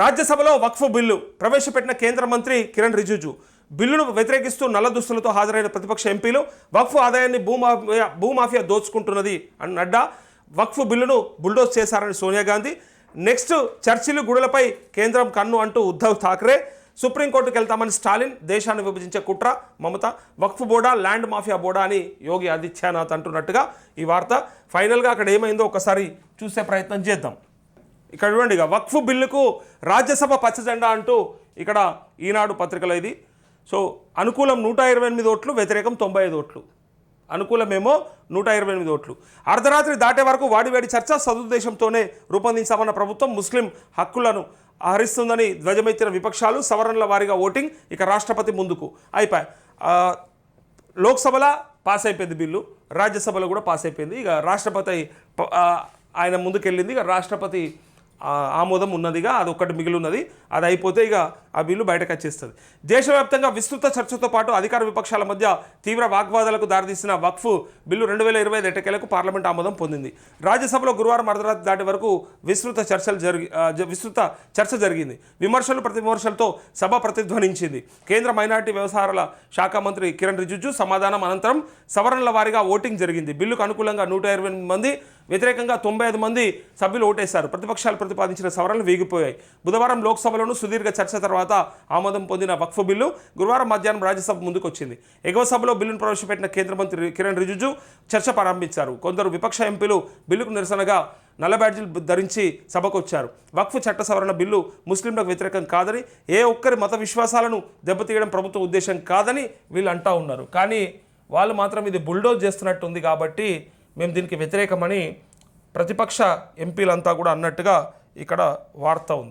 రాజ్యసభలో వక్ఫ్ బిల్లు ప్రవేశపెట్టిన కేంద్ర మంత్రి కిరణ్ రిజిజు. బిల్లును వ్యతిరేకిస్తూ నల్ల దుస్తులతో హాజరైన ప్రతిపక్ష ఎంపీలు వక్ఫ్ ఆదాయాన్ని భూమాఫియా భూమాఫియా దోచుకుంటున్నది అని నడ్డా. వక్ఫ్ బిల్లును బుల్డోజ్ చేశారని సోనియా గాంధీ. నెక్స్ట్ చర్చిలు గుడులపై కేంద్రం కన్ను అంటూ ఉద్ధవ్ ఠాక్రే సుప్రీంకోర్టుకు వెళ్తామని స్టాలిన్ దేశాన్ని విభజించే కుట్ర మమత వక్ఫ్ బోర్డా ల్యాండ్ మాఫియా బోర్డా అని యోగి ఆదిత్యనాథ్ అంటున్నట్టుగా ఈ వార్త. ఫైనల్గా అక్కడ ఏమైందో ఒకసారి చూసే ప్రయత్నం చేద్దాం. ఇక్కడ చూడండి ఇక వక్ఫ్ బిల్లుకు రాజ్యసభ పచ్చజెండా అంటూ ఇక్కడ ఈనాడు పత్రికలో ఇది. సో అనుకూలం నూట ఇరవై ఎనిమిది ఓట్లు వ్యతిరేకం తొంభై ఐదు ఓట్లు. అనుకూలమేమో నూట ఇరవై ఎనిమిది ఓట్లు. అర్ధరాత్రి దాటే వరకు వాడివేడి చర్చ సదుద్దేశంతోనే రూపొందించామన్న ప్రభుత్వం ముస్లిం హక్కులను హరిస్తుందని ధ్వజమెత్తిన విపక్షాలు సవరణల వారీగా ఓటింగ్ ఇక రాష్ట్రపతి ముందుకు అయిపోయి లోక్సభలో పాస్ అయిపోయింది బిల్లు రాజ్యసభలో కూడా పాస్ అయిపోయింది. ఇక రాష్ట్రపతి ఆయన ముందుకెళ్ళింది. ఇక రాష్ట్రపతి ఆమోదం ఉన్నదిగా అది ఒక్కటి మిగిలి ఉన్నది అది అయిపోతే ఇక ఆ బిల్లు బయటకు వచ్చేస్తుంది దేశవ్యాప్తంగా విస్తృత చర్చతో పాటు అధికార విపక్షాల మధ్య తీవ్ర వాగ్వాదాలకు దారితీసిన వక్ఫ్ బిల్లు రెండు వేల ఇరవై ఐదు ఎట్టకేలకు పార్లమెంట్ ఆమోదం పొందింది. రాజ్యసభలో గురువారం అర్ధరాత్రి దాటి వరకు విస్తృత చర్చలు జరిగి విస్తృత చర్చ జరిగింది. విమర్శలు ప్రతి విమర్శలతో సభ ప్రతిధ్వనించింది. కేంద్ర మైనార్టీ వ్యవహారాల శాఖ మంత్రి కిరణ్ రిజిజు సమాధానం అనంతరం సవరణల వారీగా ఓటింగ్ జరిగింది. బిల్లుకు అనుకూలంగా నూట ఇరవై మంది వ్యతిరేకంగా తొంభై ఐదు మంది సభ్యులు ఓటేశారు. ప్రతిపక్షాలు ప్రతిపాదించిన సవరణలు వీగిపోయాయి. బుధవారం లోక్సభలోనూ సుదీర్ఘ చర్చ తర్వాత ఆమోదం పొందిన వక్ఫ్ బిల్లు గురువారం మధ్యాహ్నం రాజ్యసభ ముందుకు వచ్చింది ఎగువ సభలో బిల్లును ప్రవేశపెట్టిన కేంద్ర మంత్రి కిరణ్ రిజిజు చర్చ ప్రారంభించారు. కొందరు విపక్ష ఎంపీలు బిల్లుకు నిరసనగా నల్ల బ్యాడ్జీలు ధరించి సభకు వచ్చారు వక్ఫ్ చట్ట సవరణ బిల్లు ముస్లింలకు వ్యతిరేకం కాదని ఏ ఒక్కరి మత విశ్వాసాలను దెబ్బతీయడం ప్రభుత్వ ఉద్దేశం కాదని వీళ్ళు అంటా ఉన్నారు. కానీ వాళ్ళు మాత్రం ఇది బుల్డోజ్ చేస్తున్నట్టుంది కాబట్టి మేము దీనికి వ్యతిరేకమని ప్రతిపక్ష ఎంపీలంతా కూడా అన్నట్టుగా ఇక్కడ వార్త ఉంది.